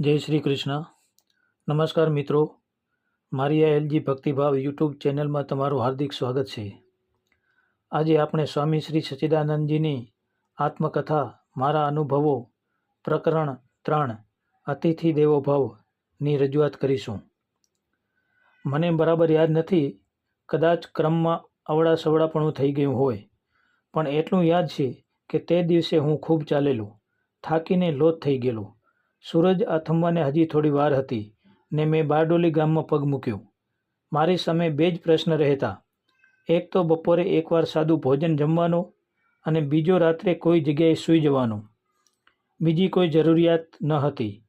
જય શ્રી કૃષ્ણ. નમસ્કાર મિત્રો. મારી આ એલજી ભક્તિભાવ યુટ્યુબ ચેનલમાં તમારું હાર્દિક સ્વાગત છે. આજે આપણે સ્વામી શ્રી સચ્ચિદાનંદજીની આત્મકથા, મારા અનુભવો, પ્રકરણ ત્રણ, અતિથિ દેવો ભવની રજૂઆત કરીશું. મને બરાબર યાદ નથી, કદાચ ક્રમમાં અવળા સવડાપણું થઈ ગયું હોય, પણ એટલું યાદ છે કે તે દિવસે હું ખૂબ ચાલેલું, થાકીને લોથ થઈ ગયેલો. સૂરજ આથમવાને હજી થોડી વાર હતી ને મેં બારડોલી ગામમાં પગ મૂક્યો. મારી સામે બે જ પ્રશ્ન રહેતા. એક તો બપોરે એકવાર સાદું ભોજન જમવાનો અને બીજો રાત્રે કોઈ જગ્યાએ સૂઈ જવાનો. બીજી કોઈ જરૂરિયાત ન હતી.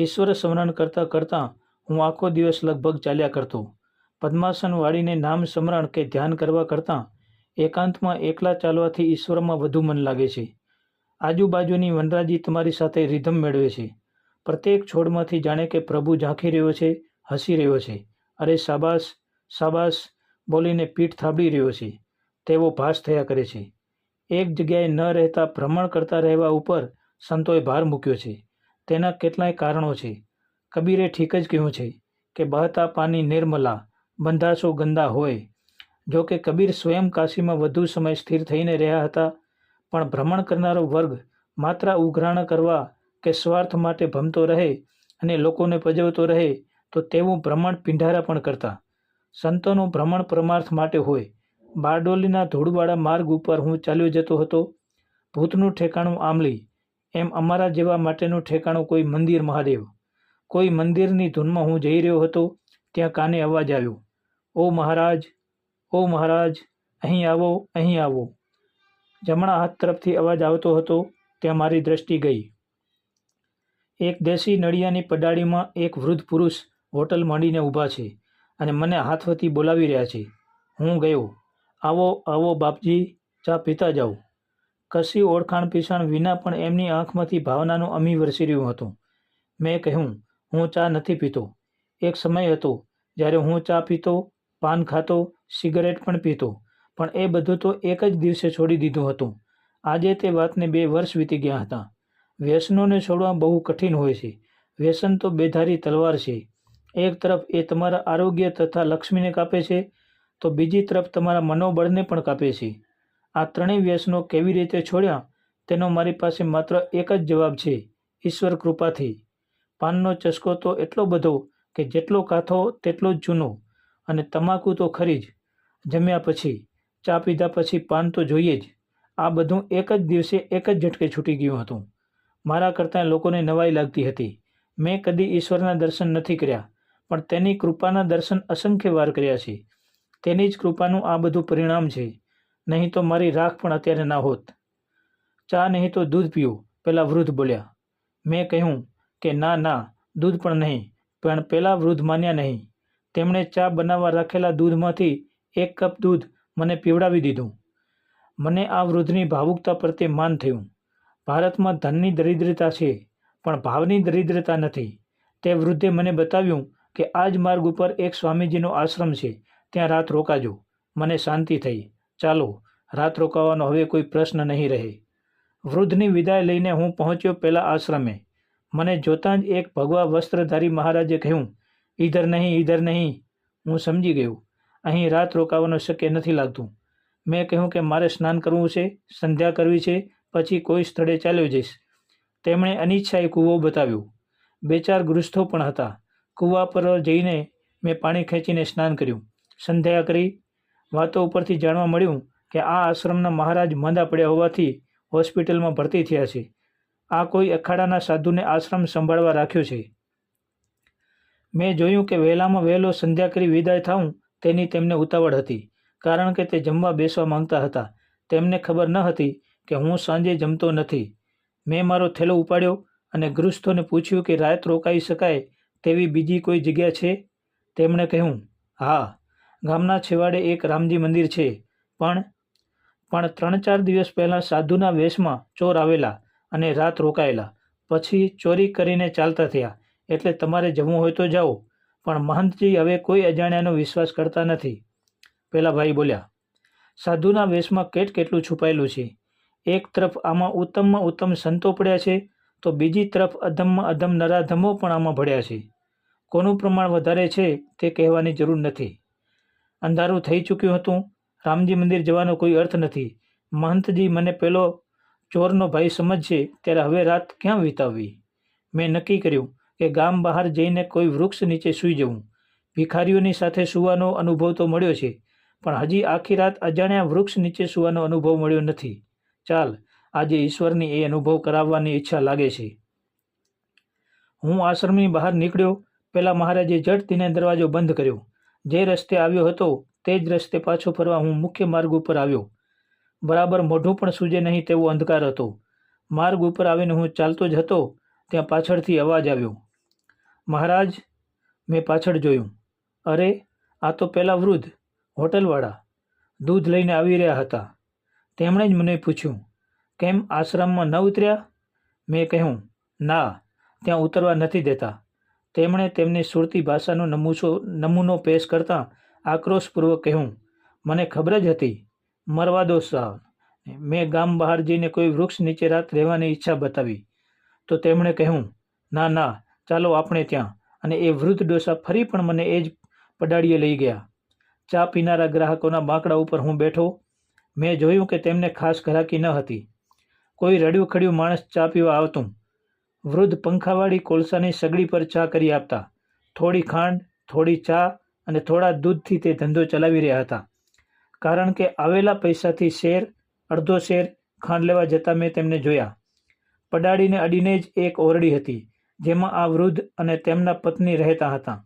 ઈશ્વર સ્મરણ કરતાં કરતાં હું આખો દિવસ લગભગ ચાલ્યા કરતો. પદ્માસન વાળીને નામ સ્મરણ કે ધ્યાન કરવા કરતાં એકાંતમાં એકલા ચાલવાથી ઈશ્વરમાં વધુ મન લાગે છે. આજુબાજુની વનરાજી તમારી સાથે રિધમ મેળવે છે. પ્રત્યેક છોડમાંથી જાણે કે પ્રભુ ઝાંખી રહ્યો છે, હસી રહ્યો છે. અરે શાબાશ શાબાશ બોલીને પીઠ થાબડી રહ્યો છે. તેવો ભાસ થયા કરે છે. એક જગ્યાએ ન રહેતા ભ્રમણ કરતા રહેવા ઉપર સંતોએ ભાર મૂક્યો છે. તેના કેટલાય કારણો છે. કબીરે ઠીક જ કહ્યું છે કે બહતા પાની નિર્મલા, બંધાશો ગંદા હોય. જો કે કબીર સ્વયં કાશીમાં વધુ સમય સ્થિર થઈને રહ્યા હતા, પણ ભ્રમણ કરનારો વર્ગ માત્ર ઉઘરાણ કરવા કે સ્વાર્થ માટે ભમતો રહે અને લોકોને પજવતો રહે, તો તેવું ભ્રમણ પિંઢારા પણ કરતા. સંતોનું ભ્રમણ પરમાર્થ માટે હોય. બારડોલીના ધૂળવાળા માર્ગ ઉપર હું ચાલ્યો જતો હતો. ભૂતનું ઠેકાણું આમલી એમ અમારા જેવા માટેનું ઠેકાણું કોઈ મંદિર મહાદેવ. કોઈ મંદિરની ધૂનમાં હું જઈ રહ્યો હતો, ત્યાં કાને અવાજ આવ્યો. ઓ મહારાજ ઓ મહારાજ, અહીં આવો અહીં આવો. જમણા હાથ તરફથી અવાજ આવતો હતો, ત્યાં મારી દ્રષ્ટિ ગઈ. એક દેશી નળિયાની પડાળીમાં એક વૃદ્ધ પુરુષ હોટલ માંડીને ઊભા છે અને મને હાથવતી બોલાવી રહ્યા છે. હું ગયો. આવો આવો બાપજી, ચા પીતા જાઓ. કશી ઓળખાણ પીછાણ વિના પણ એમની આંખમાંથી ભાવનાનું અમી વરસી રહ્યું હતું. મેં કહ્યું, હું ચા નથી પીતો. એક સમય હતો જ્યારે હું ચા પીતો, પાન ખાતો, સિગરેટ પણ પીતો, પણ એ બધું તો એક જ દિવસે છોડી દીધું હતું. આજે તે વાતને બે વર્ષ વીતી ગયા હતા. વ્યસનોને છોડવા બહુ કઠિન હોય છે. વ્યસન તો બેધારી તલવાર છે. એક તરફ એ તમારા આરોગ્ય તથા લક્ષ્મીને કાપે છે, તો બીજી તરફ તમારા મનોબળને પણ કાપે છે. આ ત્રણેય વ્યસનો કેવી રીતે છોડ્યા, તેનો મારી પાસે માત્ર એક જ જવાબ છે, ઈશ્વર કૃપાથી. પાનનો ચસ્કો તો એટલો બધો કે જેટલો કાથો તેટલો જ જૂનો, અને તમાકુ તો ખરી જ. જમ્યા પછી, ચા પીધા પછી પાન તો જોઈએ જ. આ બધું એક જ દિવસે એક જ ઝટકે છૂટી ગયું હતું. મારા કરતાં લોકોને નવાઈ લાગતી હતી. મેં કદી ઈશ્વરના દર્શન નથી કર્યા, પણ તેની કૃપાના દર્શન અસંખ્ય વાર કર્યા છે. તેની જ કૃપાનું આ બધું પરિણામ છે. નહીં તો મારી રાખ પણ અત્યારે ના હોત. ચા નહીં તો દૂધ પીવું પેલા વૃદ્ધ બોલ્યા. મેં કહ્યું કે ના ના, દૂધ પણ નહીં, પણ પેલા વૃદ્ધ માન્યા નહીં. તેમણે ચા બનાવવા રાખેલા દૂધમાંથી એક કપ દૂધ મને પીવડાવી દીધું. મને આ વૃદ્ધની ભાવુકતા પ્રત્યે માન થયું. ભારતમાં ધનની દરિદ્રતા છે, પણ ભાવની દરિદ્રતા નથી. તે વૃદ્ધે મને બતાવ્યું કે આ જ માર્ગ ઉપર એક સ્વામીજીનો આશ્રમ છે, ત્યાં રાત રોકાજો. મને શાંતિ થઈ. ચાલો, રાત રોકાવાનો હવે કોઈ પ્રશ્ન નહીં રહે. વૃદ્ધની વિદાય લઈને હું પહોંચ્યો પહેલાં આશ્રમે. મને જોતાં જ એક ભગવા વસ્ત્રધારી મહારાજે કહ્યું, ઈધર નહીં ઈધર નહીં. હું સમજી ગયો. અહીં રાત રોકાવાનું શક્ય નથી લાગતું. મેં કહ્યું કે મારે સ્નાન કરવું છે, સંધ્યા કરવી છે પછી કોઈ સ્થળે ચાલ્યો જઈશ. તેમણે અનિચ્છાએ કૂવો બતાવ્યો. બે ચાર ગૃહસ્થો પણ હતા. કૂવા પર જઈને મેં પાણી ખેંચીને સ્નાન કર્યું. સંધ્યા કરી વાતો ઉપરથી જાણવા મળ્યું કે આ આશ્રમના મહારાજ માંદા પડ્યા હોવાથી હોસ્પિટલમાં ભરતી થયા છે. આ કોઈ અખાડાના સાધુને આશ્રમ સંભાળવા રાખ્યો છે. મેં જોયું કે વહેલામાં વહેલો સંધ્યા કરી વિદાય થાઉં તેની તેમને ઉતાવળ હતી, કારણ કે તે જમવા બેસવા માંગતા હતા. તેમને ખબર ન હતી કે હું સાંજે જમતો નથી. મેં મારો થેલો ઉપાડ્યો અને ગૃહસ્થોને પૂછ્યું કે રાત રોકાઈ શકાય તેવી બીજી કોઈ જગ્યા છે? તેમણે કહ્યું, હા, ગામના છેવાડે એક રામજી મંદિર છે. પણ પણ ત્રણ ચાર દિવસ પહેલાં સાધુના વેશમાં ચોર આવેલા અને રાત રોકાયેલા. પછી ચોરી કરીને ચાલતા થયા. એટલે તમારે જવું હોય તો જાઓ. પણ મહંતજી હવે કોઈ અજાણ્યાનો વિશ્વાસ કરતા નથી. પેલા ભાઈ બોલ્યા, સાધુના વેશમાં કેટ કેટલું છુપાયેલું છે? એક તરફ આમાં ઉત્તમમાં ઉત્તમ સંતો પડ્યા છે, તો બીજી તરફ અધમમાં અધમ નરાધમો પણ આમાં ભળ્યા છે. કોનું પ્રમાણ વધારે છે તે કહેવાની જરૂર નથી. અંધારું થઈ ચૂક્યું હતું, રામજી મંદિર જવાનો કોઈ અર્થ નથી. મહંતજી, મને પેલો ચોરનો ભાઈ સમજશે, ત્યારે હવે રાત ક્યાં વિતાવવી? મેં નક્કી કર્યું કે ગામ બહાર જઈને કોઈ વૃક્ષ નીચે સૂઈ જવું. ભિખારીઓની સાથે સૂવાનો અનુભવ તો મળ્યો છે, પણ હજી આખી રાત અજાણ્યા વૃક્ષ નીચે સૂવાનો અનુભવ મળ્યો નથી. ચાલ, આજે ઈશ્વરની એ અનુભવ કરાવવાની ઈચ્છા લાગે છે. હું આશ્રમની બહાર નીકળ્યો પહેલાં મહારાજે જટ તેને દરવાજો બંધ કર્યો. જે રસ્તે આવ્યો હતો, તે જ રસ્તે પાછો ફરવા હું મુખ્ય માર્ગ ઉપર આવ્યો. બરાબર મોઢું પણ સૂજે નહીં તેવો અંધકાર હતો. માર્ગ ઉપર આવીને હું ચાલતો જ હતો, ત્યાં પાછળથી અવાજ આવ્યો. મહારાજ, મેં પાછળ જોયું. અરે, આ તો પહેલાં વૃદ્ધ, હોટલવાળા. દૂધ લઈને આવી રહ્યા હતા. તેમણે જ મને પૂછ્યું, કેમ આશ્રમમાં ન ઉતર્યા? મેં કહ્યું, ના, ત્યાં ઉતરવા નથી દેતા. તેમણે તેમની સુરતી ભાષાનો નમૂસો, નમૂનો પેશ કરતાં આક્રોશપૂર્વક કહ્યું, મને ખબર જ હતી. મરવા દો સાવ. મેં ગામ બહાર જઈને કોઈ વૃક્ષ નીચે રાત રહેવાની ઈચ્છા બતાવી. તો તેમણે કહ્યું, ના ના, ચાલો આપણે ત્યાં. અને એ વૃદ્ધ ડોસા ફરી પણ મને એ જ પડાડીએ લઈ ગયા. ચા પીનારા ગ્રાહકોના બાંકડા ઉપર હું બેઠો મેં જોયું કે તેમને ખાસ ઘરાકી ન હતી. કોઈ રડ્યું ખડ્યું માણસ ચા પીવા આવતું. વૃદ્ધ પંખાવાળી કોલસાની સગડી પર ચા કરી આપતા. થોડી ખાંડ, થોડી ચા અને થોડા દૂધથી તે ધંધો ચલાવી રહ્યા હતા. કારણ કે આવેલા પૈસાથી શેર, અડધો શેર ખાંડ લેવા જતાં મેં તેમને જોયા. પડાડીને અડીને જ એક ઓરડી હતી, જેમાં આ વૃદ્ધ અને તેમના પત્ની રહેતા હતા.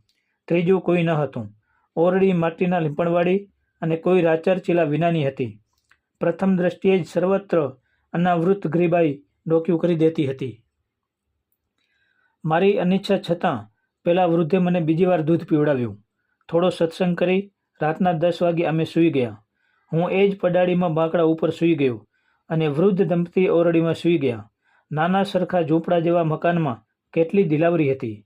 ત્રીજું કોઈ ન હતું. ઓરડી માટીના લીંપણવાળી અને કોઈ રાચરચીલા વિનાની હતી. પ્રથમ દ્રષ્ટિએ જ સર્વત્ર અનાવૃત ગ્રીબાઈ ડોક્યું કરી દેતી હતી. મારી અનિચ્છા છતાં પેલા વૃદ્ધે મને બીજી વાર દૂધ પીવડાવ્યું. થોડો સત્સંગ કરી રાતના દસ વાગે અમે સૂઈ ગયા. હું એ જ પડાળીમાં બાંકડા ઉપર સૂઈ ગયો અને વૃદ્ધ દંપતી ઓરડીમાં સૂઈ ગયા. નાના સરખા ઝૂંપડા જેવા મકાનમાં કેટલી દિલાવરી હતી.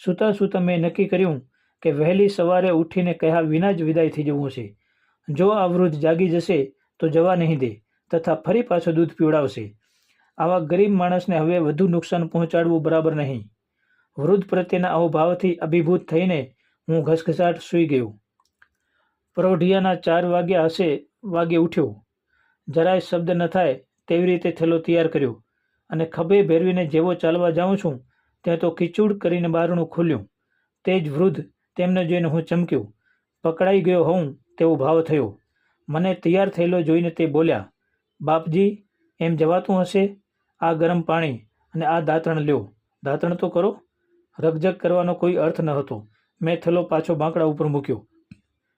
સૂતા સૂતા મેં નક્કી કર્યું કે વહેલી સવારે ઉઠીને કહ્યા વિના જ વિદાય થઈ જવું છે જો આ વૃદ્ધ જાગી જશે તો જવા નહીં દે તથા ફરી પાછો દૂધ પીવડાવશે. આવા ગરીબ માણસને હવે વધુ નુકસાન પહોંચાડવું બરાબર નહીં. વૃદ્ધ પ્રત્યેના અહોભાવથી અભિભૂત થઈને હું ઘસઘસાટ સૂઈ ગયો. પ્રૌઢિયાના ચાર વાગ્યા હશે વાગે ઉઠ્યો. જરાય શબ્દ ન થાય તેવી રીતે થેલો તૈયાર કર્યો અને ખભે ભેરવીને જેવો ચાલવા જાઉં છું ત્યાં તો ખીચુડ કરીને બારણું ખોલ્યું. તે જ વૃદ્ધ તેમને જોઈને હું ચમક્યો. પકડાઈ ગયો હોઉં તેવો ભાવ થયો. મને તૈયાર થયેલો જોઈને તે બોલ્યા, બાપજી, એમ જવાતું હશે? આ ગરમ પાણી અને આ દાંતણ લ્યો. દાંતણ તો કરો. રગજગ કરવાનો કોઈ અર્થ ન હતો. મેં થેલો પાછો બાંકડા ઉપર મૂક્યો.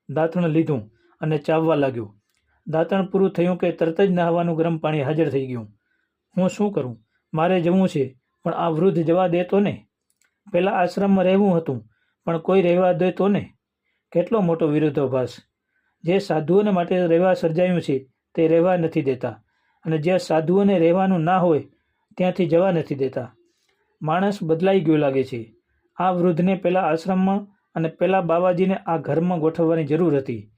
દાંતણ લીધું અને ચાવવા લાગ્યો. દાંતણ પૂરું થયું કે તરત જ નહાવાનું ગરમ પાણી હાજર થઈ ગયું. હું શું કરું? મારે જવું છે, પણ આ વૃદ્ધ જવા દેતો ને? પહેલાં આશ્રમમાં રહેવું હતું, પણ કોઈ રહેવા દેતો ને? કેટલો મોટો વિરોધાભાસ જે સાધુઓને માટે રહેવા સર્જાયું છે, તે રહેવા નથી દેતા. અને જ્યાં સાધુઓને રહેવાનું ના હોય, ત્યાંથી જવા નથી દેતા. માણસ બદલાઈ ગયો લાગે છે. આ વૃદ્ધને પહેલાં આશ્રમમાં અને પહેલાં બાવાજીને આ ઘરમાં ગોઠવવાની જરૂર હતી.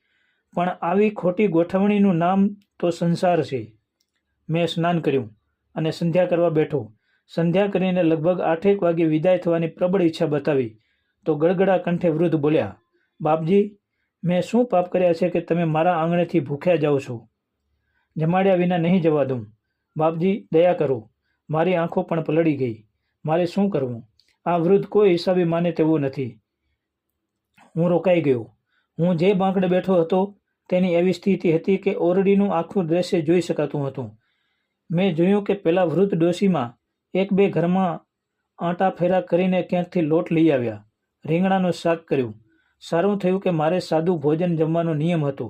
પણ આવી ખોટી ગોઠવણીનું નામ તો સંસાર છે. મેં સ્નાન કર્યું અને સંધ્યા કરવા બેઠો. સંધ્યા કરીને લગભગ આઠેક વાગે વિદાય થવાની પ્રબળ ઈચ્છા બતાવી, તો ગળગડા કંઠે વૃદ્ધ બોલ્યા, બાપજી મેં શું પાપ કર્યા છે કે તમે મારા આંગણેથી ભૂખ્યા જાઓ છો? જમાડ્યા વિના નહીં જવા દઉં. બાપજી, દયા કરો. મારી આંખો પણ પલળી ગઈ. મારે શું કરવું? આ વૃદ્ધ કોઈ હિસાબે માને તેવું નથી. હું રોકાઈ ગયો. હું જે બાંકડે બેઠો હતો તેની એવી સ્થિતિ હતી કે ઓરડીનું આખું દ્રશ્ય જોઈ શકાતું હતું. મેં જોયું કે પેલા વૃદ્ધ ડોશીમાં એક બે ઘરમાં આંટા ફેરા કરીને ક્યાંકથી લોટ લઈ આવ્યા. રીંગણાનું શાક કર્યું. સારું થયું કે મારે સાદું ભોજન જમવાનો નિયમ હતો,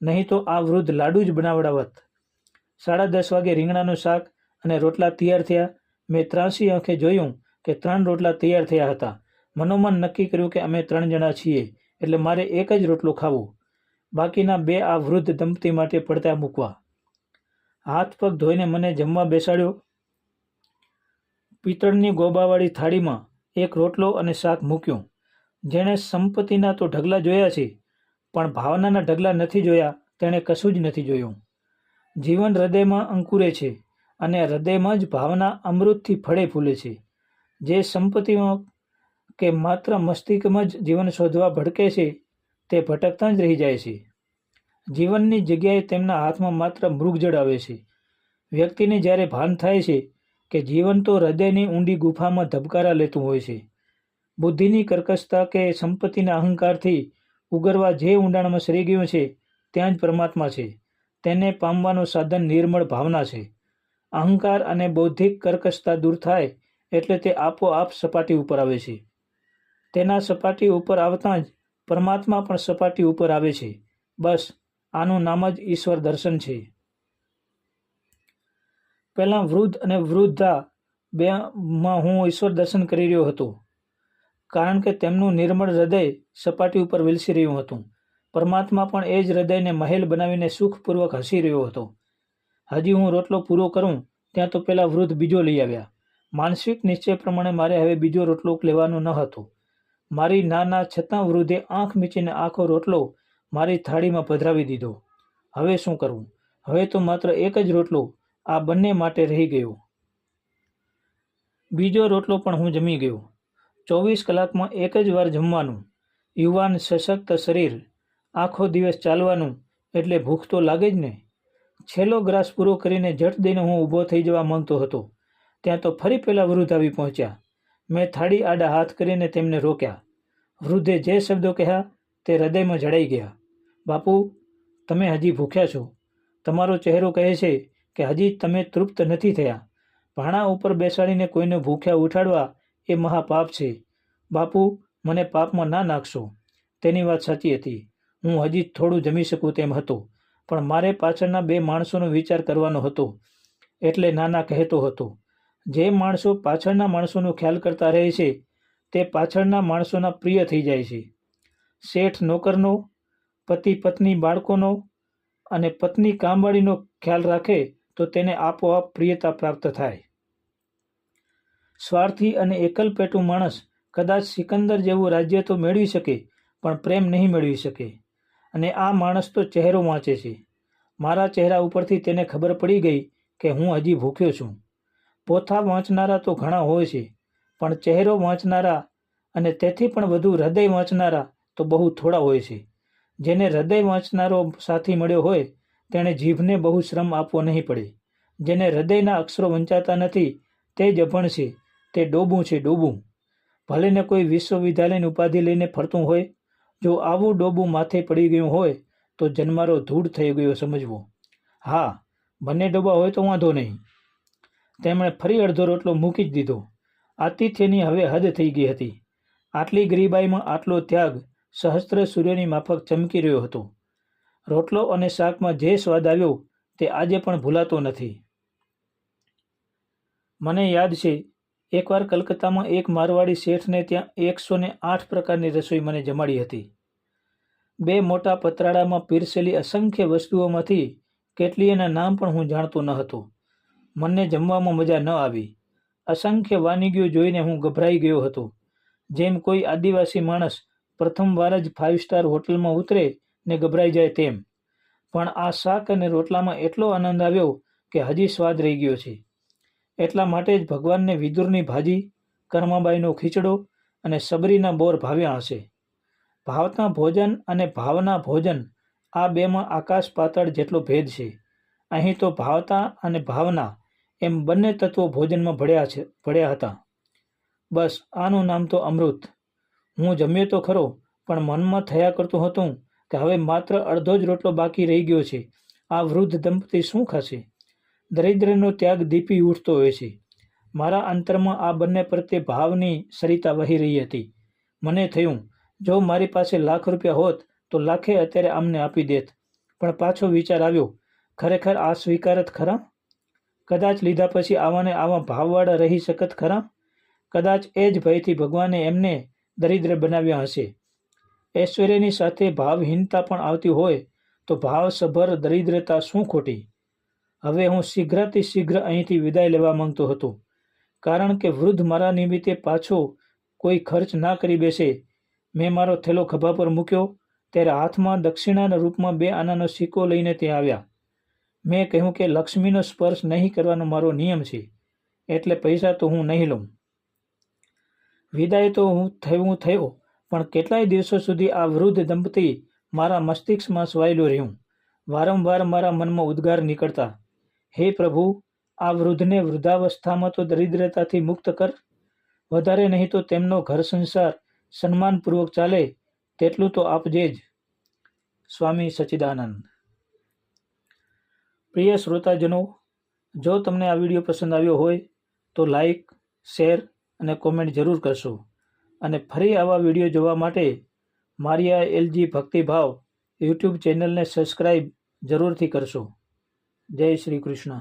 નહીં તો આ વૃદ્ધ લાડુ જ બનાવડાવત. સાડા દસ વાગે રીંગણાનું શાક અને રોટલા તૈયાર થયા. મેં ત્રાસી આંખે જોયું કે ત્રણ રોટલા તૈયાર થયા હતા. મનોમન નક્કી કર્યું કે અમે ત્રણ જણા છીએ, એટલે મારે એક જ રોટલો ખાવો. બાકીના બે આ વૃદ્ધ દંપતી માટે પડતા મૂકવા. હાથ પગ ધોઈને મને જમવા બેસાડ્યો. પિત્તળની ગોબાવાળી થાળીમાં એક રોટલો અને શાક મૂક્યું. જેણે સંપત્તિના તો ઢગલા જોયા છે, પણ ભાવનાના ઢગલા નથી જોયા, તેણે કશું જ નથી જોયું. જીવન હૃદયમાં અંકુરે છે અને હૃદયમાં જ ભાવના અમૃતથી ફળે ફૂલે છે. જે સંપત્તિમાં કે માત્ર મસ્તિષ્કમાં જ જીવન શોધવા ભડકે છે, તે ભટકતા જ રહી જાય છે. જીવનની જગ્યાએ તેમના હાથમાં માત્ર મૃગજળ આવે છે. વ્યક્તિને જ્યારે ભાન થાય છે કે જીવન તો હૃદયની ઊંડી ગુફામાં ધબકારા લેતું હોય છે. બુદ્ધિની કર્કશતા કે સંપત્તિના અહંકારથી ઉગરવા જે ઊંડાણમાં સરી ગયું છે, ત્યાં જ પરમાત્મા છે. તેને પામવાનું સાધન નિર્મળ ભાવના છે. અહંકાર અને બૌદ્ધિક કર્કશતા દૂર થાય એટલે તે આપોઆપ સપાટી ઉપર આવે છે. તેના સપાટી ઉપર આવતા જ પરમાત્મા પણ સપાટી ઉપર આવે છે. બસ, આનું નામ જ ઈશ્વર દર્શન છે. પહેલાં વૃદ્ધ અને વૃદ્ધા બેમાં હું ઈશ્વર દર્શન કરી રહ્યો હતો. કારણ કે તેમનું નિર્મળ હૃદય સપાટી ઉપર વિલસી રહ્યું હતું. પરમાત્મા પણ એ જ હૃદયને મહેલ બનાવીને સુખપૂર્વક હસી રહ્યો હતો. હજી હું રોટલો પૂરો કરું, ત્યાં તો પેલા વૃદ્ધ બીજો લઈ આવ્યા. માનસિક નિશ્ચય પ્રમાણે મારે હવે બીજો રોટલો લેવાનો ન હતો. મારી નાના છતાં વૃદ્ધે આંખ મીચીને આખો રોટલો મારી થાળીમાં પધરાવી દીધો. હવે શું કરવું હવે તો માત્ર એક જ રોટલો આ બંને માટે રહી ગયો. બીજો રોટલો પણ હું જમી ગયો. ચોવીસ કલાકમાં એક જ વાર જમવાનું. યુવાન સશક્ત શરીર. આખો દિવસ ચાલવાનું. એટલે ભૂખ તો લાગે જ ને. છેલ્લો ગ્રાસ પૂરો કરીને જટ દઈને હું ઊભો થઈ જવા માંગતો હતો. ત્યાં તો ફરી પહેલાં વૃદ્ધ આવી પહોંચ્યા. મેં થાળી આડા હાથ કરીને તેમને રોક્યા. વૃદ્ધે જે શબ્દો કહ્યા તે હૃદયમાં જડાઈ ગયા. બાપુ, તમે હજી ભૂખ્યા છો. તમારો ચહેરો કહે છે કે હજી તમે તૃપ્ત નથી થયા. ભાણા ઉપર બેસાડીને કોઈને ભૂખ્યા ઉઠાડવા એ મહાપાપ છે. બાપુ, મને પાપમાં ના નાખશો. તેની વાત સાચી હતી. હું હજી થોડું જમી શકું તેમ હતો, પણ મારે પાછળના બે માણસોનો વિચાર કરવાનો હતો. એટલે નાના કહેતો હતો, જે માણસો પાછળના માણસોનો ખ્યાલ કરતા રહે છે, તે પાછળના માણસોના પ્રિય થઈ જાય છે. શેઠ નોકરનો, પતિ પત્ની બાળકોનો અને પત્ની કામવાળીનો ખ્યાલ રાખે તો તેને આપોઆપ પ્રિયતા પ્રાપ્ત થાય. સ્વાર્થી અને એકલપેટું માણસ કદાચ સિકંદર જેવું રાજ્ય તો મેળવી શકે, પણ પ્રેમ નહીં મેળવી શકે. અને આ માણસ તો ચહેરો વાંચે છે. મારા ચહેરા ઉપરથી તેને ખબર પડી ગઈ કે હું હજી ભૂખ્યો છું. પોથા વાંચનારા તો ઘણા હોય છે, પણ ચહેરો વાંચનારા અને તેથી પણ વધુ હૃદય વાંચનારા તો બહુ થોડા હોય છે. જેને હૃદય વાંચનારો સાથી મળ્યો હોય, તેણે જીભને બહુ શ્રમ આપવો નહીં પડે. જેને હૃદયના અક્ષરો વંચાતા નથી, તે જ અભણ છે. તે ડોબું છે, ડોબું. ભલે ને કોઈ વિશ્વવિદ્યાલયની ઉપાધિ લઈને ફરતું હોય, જો આવું ડોબું માથે પડી ગયું હોય, તો જન્મારો ધૂળ થઈ ગયો સમજવો. હા, બંને ડોબા હોય તો વાંધો નહીં. તેમણે ફરી અડધો રોટલો મૂકી જ દીધો. આતિથ્યની હવે હદ થઈ ગઈ હતી. આટલી ગરીબાઈમાં આટલો ત્યાગ સહસ્ત્ર સૂર્યની માફક ચમકી રહ્યો હતો. રોટલો અને શાકમાં જે સ્વાદ આવ્યો, તે આજે પણ ભૂલાતો નથી. મને યાદ છે એકવાર કલકત્તામાં એક મારવાડી શેઠને ત્યાં એકસો ને આઠ પ્રકારની રસોઈ મને જમાડી હતી. બે મોટા પતરાળામાં પીરસેલી અસંખ્ય વસ્તુઓમાંથી કેટલીયના નામ પણ હું જાણતો ન હતો. મને જમવામાં મજા ન આવી. અસંખ્ય વાનગીઓ જોઈને હું ગભરાઈ ગયો હતો. જેમ કોઈ આદિવાસી માણસ પ્રથમવાર જ ફાઇવ સ્ટાર હોટલમાં ઉતરે ને ગભરાઈ જાય તેમ. પણ આ શાક અને રોટલામાં એટલો આનંદ આવ્યો કે હજી સ્વાદ રહી ગયો છે. એટલા માટે જ ભગવાનને વિદુરની ભાજી, કર્માબાઈનો ખીચડો અને સબરીના બોર ભાવ્યા હશે. ભાવતા ભોજન અને ભાવના ભોજન આ બેમાં આકાશ પાતળ જેટલો ભેદ છે. અહીં તો ભાવતા અને ભાવના એમ બંને તત્વો ભોજનમાં ભળ્યા છે, ભળ્યા હતા. બસ, આનું નામ તો અમૃત. હું જમ્યો તો ખરો, પણ મનમાં થયા કરતું હતું કે હવે માત્ર અડધો જ રોટલો બાકી રહી ગયો છે. આ વૃદ્ધ દંપતી શું ખાશે? દરિદ્રનો ત્યાગ દીપી ઉઠતો હોય છે. મારા અંતરમાં આ બંને પ્રત્યે ભાવની સરિતા વહી રહી હતી. મને થયું, જો મારી પાસે લાખ રૂપિયા હોત, તો લાખે અત્યારે આમને આપી દેત. પણ પાછો વિચાર આવ્યો, ખરેખર આ સ્વીકારત ખરા? કદાચ લીધા પછી આવાને આવા ભાવવાળા રહી શકત ખરા? કદાચ એ જ ભયથી ભગવાને એમને દરિદ્ર બનાવ્યા હશે. ઐશ્વર્યની સાથે ભાવહીનતા પણ આવતી હોય, તો ભાવસભર દરિદ્રતા શું ખોટી? હવે હું શીઘ્રથી શીઘ્ર અહીંથી વિદાય લેવા માંગતો હતો. કારણ કે વૃદ્ધ મારા નિમિત્તે પાછો કોઈ ખર્ચ ના કરી બેસે. મેં મારો થેલો ખભા પર મૂક્યો, ત્યારે હાથમાં દક્ષિણાના રૂપમાં બે આનાનો સિક્કો લઈને ત્યાં આવ્યા. મેં કહ્યું કે લક્ષ્મીનો સ્પર્શ નહીં કરવાનો મારો નિયમ છે, એટલે પૈસા તો હું નહીં લઉં. વિદાય તો હું થયું થયો, પણ કેટલાય દિવસો સુધી આ વૃદ્ધ દંપતી મારા મસ્તિષ્કમાં સ્વાયેલું રહ્યું. વારંવાર મારા મનમાં ઉદ્ગાર નીકળતા. હે પ્રભુ, આ વૃદ્ધને વૃદ્ધાવસ્થામાં તો દરિદ્રતાથી મુક્ત કર. વધારે નહીં તો તેમનો ઘર સંસાર સન્માનપૂર્વક ચાલે, તેટલું તો આપજે જ. સ્વામી સચ્ચિદાનંદ પ્રિય શ્રોતાજનો, જો તમને આ વીડિયો પસંદ આવ્યો હોય, તો લાઈક, શેર અને કોમેન્ટ જરૂર કરશો. અને ફરી આવા વીડિયો જોવા માટે મારી આ એલજી ભક્તિભાવ યુટ્યુબ ચેનલને સબસ્ક્રાઈબ જરૂરથી કરશો. જય શ્રી કૃષ્ણ